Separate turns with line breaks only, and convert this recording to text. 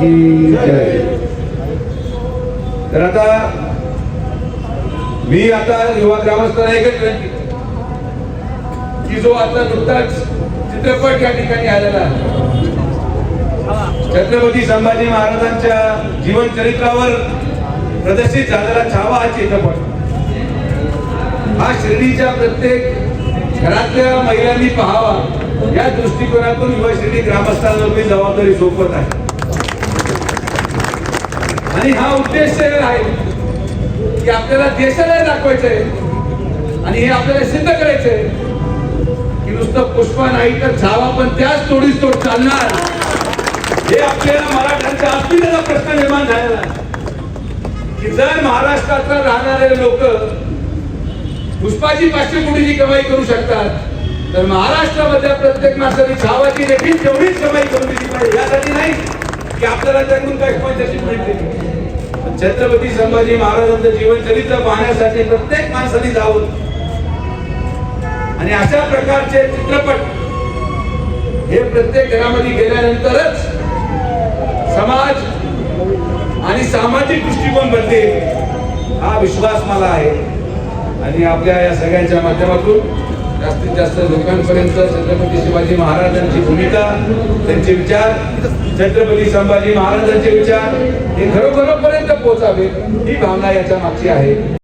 की जय. तर आता मी आता युवा ग्रामस्थांना एकच विनंती की जो आता नुकताच चित्रपट या ठिकाणी आलेला छत्रपती संभाजी महाराजांच्या जीवन चरित्रावर प्रदर्शित झालेला छावा हा चित्रपट. हा श्रेणीच्या प्रत्येक घरातल्या महिलांनी पाहावा या दृष्टिकोनातून युवा श्रेणी ग्रामस्थांवर मी जबाबदारी सोपत आहे आणि हा उद्देश आहे की आपल्याला देशाला दाखवायचंय आणि हे आपल्याला सिद्ध करायचंय की नुसतं पुष्पा नाही तर छावा पण त्याच तोडीस तोड चालणार. हे आपल्या मराठ्यांच्या अस्मितेचा प्रश्न निर्माण झालेला आहे. की जर महाराष्ट्रात राहणारे लोक पुष्पाची पाचशे कोटीची कमाई करू शकतात तर महाराष्ट्रामधल्या प्रत्येक माणसाने छावाची देखील तेवढीच कमाई करून दिली पाहिजे. यासाठी नाही. की आपल्याला त्यातून काय स्पॉन्सरशिप मिळते छत्रपती संभाजी महाराजांचं जीवन चरित्र पाहण्यासाठी प्रत्येक माणसाने जावं. आणि अशा प्रकारचे चित्रपट हे प्रत्येक घरामध्ये गेल्यानंतरच समाज आणि सामाजिक दृष्टिकोन बनते. हा विश्वास मला आहे. आणि आपल्या या सगळ्यांच्या माध्यमातून जास्तीत जास्त लोकांपर्यंत छत्रपती शिवाजी महाराजांची भूमिका त्यांचे विचार छत्रपती संभाजी महाराजांचे विचार हे घरोघरोपर्यंत पोहोचावे ही भावना याच्या मागची आहे.